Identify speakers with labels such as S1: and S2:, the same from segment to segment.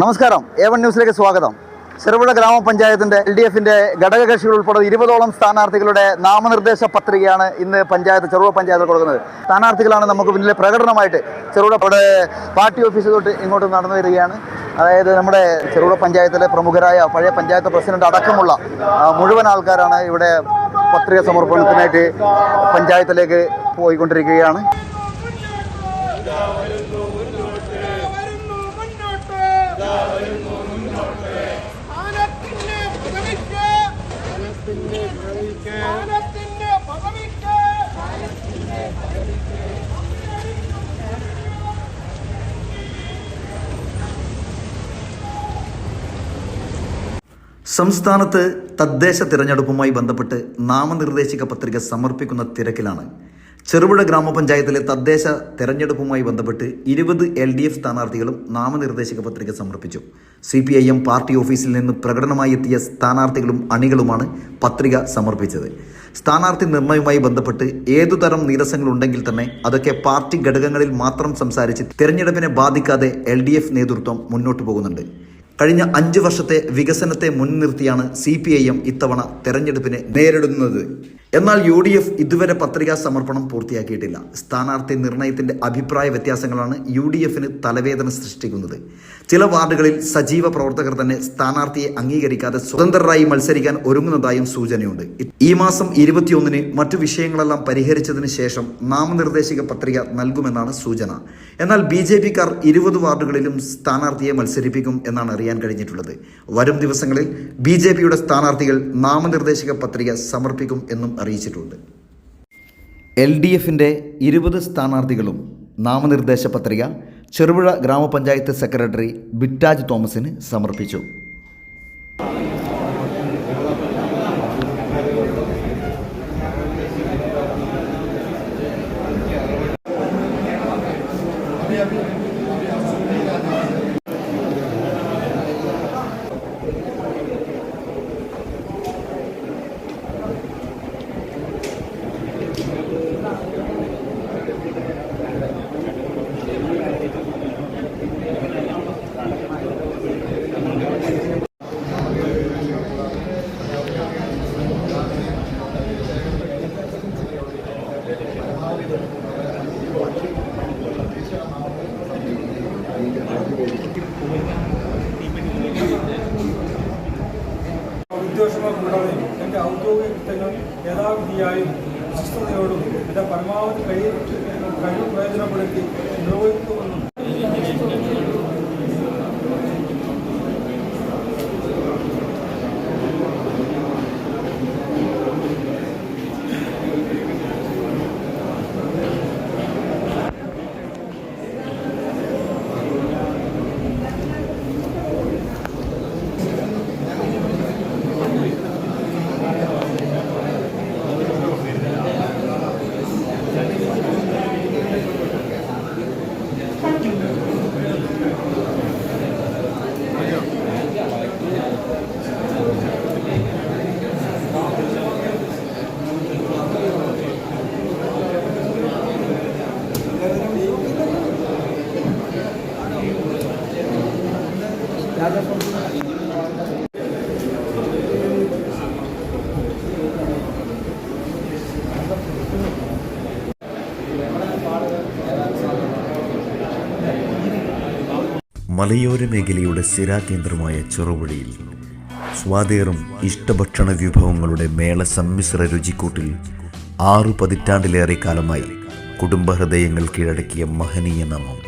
S1: നമസ്കാരം. A one ന്യൂസിലേക്ക് സ്വാഗതം. ചെറുപുഴ ഗ്രാമപഞ്ചായത്തിന്റെ എൽ ഡി എഫിന്റെ ഘടകകക്ഷികൾ ഉൾപ്പെടെ ഇരുപതോളം സ്ഥാനാർത്ഥികളുടെ നാമനിർദ്ദേശ പത്രികയാണ് ഇന്ന് പഞ്ചായത്ത് ചെറുപുഴ പഞ്ചായത്തിൽ കൊടുക്കുന്നത്. സ്ഥാനാർത്ഥികളാണ് നമുക്ക് പിന്നിലെ പ്രകടനമായിട്ട് ചെറുപുഴ പാർട്ടി ഓഫീസ് തൊട്ട് ഇങ്ങോട്ട് നടന്നു വരികയാണ്. അതായത് നമ്മുടെ ചെറുപുഴ പഞ്ചായത്തിലെ പ്രമുഖരായ പഴയ പഞ്ചായത്ത് പ്രസിഡന്റ് അടക്കമുള്ള മുഴുവൻ ആൾക്കാരാണ് ഇവിടെ പത്രിക സമർപ്പണത്തിനായിട്ട് പഞ്ചായത്തിലേക്ക് പോയിക്കൊണ്ടിരിക്കുകയാണ്.
S2: സംസ്ഥാനത്ത് തദ്ദേശ തിരഞ്ഞെടുപ്പുമായി ബന്ധപ്പെട്ട് നാമനിർദ്ദേശിക പത്രിക സമർപ്പിക്കുന്ന തിരക്കിലാണ്. ചെറുപുഴ ഗ്രാമപഞ്ചായത്തിലെ തദ്ദേശ തെരഞ്ഞെടുപ്പുമായി ബന്ധപ്പെട്ട് ഇരുപത് എൽ ഡി എഫ് സ്ഥാനാർത്ഥികളും നാമനിർദ്ദേശിക പത്രിക സമർപ്പിച്ചു. C P I M party ഓഫീസിൽ നിന്ന് പ്രകടനമായി എത്തിയ സ്ഥാനാർത്ഥികളും അണികളുമാണ് പത്രിക സമർപ്പിച്ചത്. സ്ഥാനാർത്ഥി നിർണയവുമായി ബന്ധപ്പെട്ട് ഏതുതരം നീരസങ്ങളുണ്ടെങ്കിൽ തന്നെ അതൊക്കെ പാർട്ടി ഘടകങ്ങളിൽ മാത്രം സംസാരിച്ച് തെരഞ്ഞെടുപ്പിനെ ബാധിക്കാതെ എൽ നേതൃത്വം മുന്നോട്ട് പോകുന്നുണ്ട്. കഴിഞ്ഞ അഞ്ച് വർഷത്തെ വികസനത്തെ മുൻനിർത്തിയാണ് സി പി ഐ എം ഇത്തവണ തെരഞ്ഞെടുപ്പിനെ നേരിടുന്നത്. എന്നാൽ യു ഡി എഫ് ഇതുവരെ പത്രികാ സമർപ്പണം പൂർത്തിയാക്കിയിട്ടില്ല. സ്ഥാനാർത്ഥി നിർണയത്തിന്റെ അഭിപ്രായ വ്യത്യാസങ്ങളാണ് യു ഡി എഫിന് തലവേദന സൃഷ്ടിക്കുന്നത്. ചില വാർഡുകളിൽ സജീവ പ്രവർത്തകർ തന്നെ സ്ഥാനാർത്ഥിയെ അംഗീകരിക്കാതെ സ്വതന്ത്രരായി മത്സരിക്കാൻ ഒരുങ്ങുന്നതായും സൂചനയുണ്ട്. ഈ മാസം ഇരുപത്തിയൊന്നിന് മറ്റു വിഷയങ്ങളെല്ലാം പരിഹരിച്ചതിന് ശേഷം നാമനിർദ്ദേശിക പത്രിക നൽകുമെന്നാണ് സൂചന. എന്നാൽ ബി ജെ പിക്കാർ ഇരുപത് വാർഡുകളിലും സ്ഥാനാർത്ഥിയെ മത്സരിപ്പിക്കും എന്നാണ് അറിയാൻ കഴിഞ്ഞിട്ടുള്ളത്. വരും ദിവസങ്ങളിൽ ബി ജെ പിയുടെ സ്ഥാനാർത്ഥികൾ നാമനിർദ്ദേശിക പത്രിക സമർപ്പിക്കും എന്നും അറിയിച്ചിട്ടുണ്ട്. എൽ ഡി എഫിന്റെ ഇരുപത് സ്ഥാനാർത്ഥികളും നാമനിർദ്ദേശ പത്രിക ചെറുപുഴ ഗ്രാമപഞ്ചായത്ത് സെക്രട്ടറി ബിറ്റാജ് തോമസിന് സമർപ്പിച്ചു.
S3: വിദ്വേഷങ്ങൾ കൂടാതെ എന്റെ ഔദ്യോഗിക കൃത്യങ്ങൾ യഥാവിധിയായും വിശ്വസ്തയോടും എന്റെ പരമാവധി കഴിവ് പ്രയോജനപ്പെടുത്തി
S4: മലയോര മേഖലയുടെ സ്ഥിരാകേന്ദ്രമായ ചെറുപുഴയിൽ സ്വാതേറും ഇഷ്ടഭക്ഷണ വിഭവങ്ങളുടെ മേള സമ്മിശ്ര രുചിക്കൂട്ടിൽ ആറു പതിറ്റാണ്ടിലേറെ കാലമായി കുടുംബഹൃദയങ്ങൾ കീഴടക്കിയ മഹനീയ നാമം.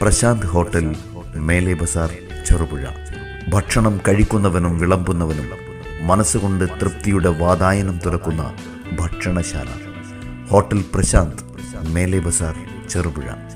S4: പ്രശാന്ത് ഹോട്ടൽ മേലെ ബസാർ ചെറുപുഴ. ഭക്ഷണം കഴിക്കുന്നവനും വിളമ്പുന്നവനും മനസ്സുകൊണ്ട് തൃപ്തിയുടെ വാതായനം തുറക്കുന്ന ഭക്ഷണശാല. ഹോട്ടൽ പ്രശാന്ത് മേലെ ബസാർ ചെറുപുഴ.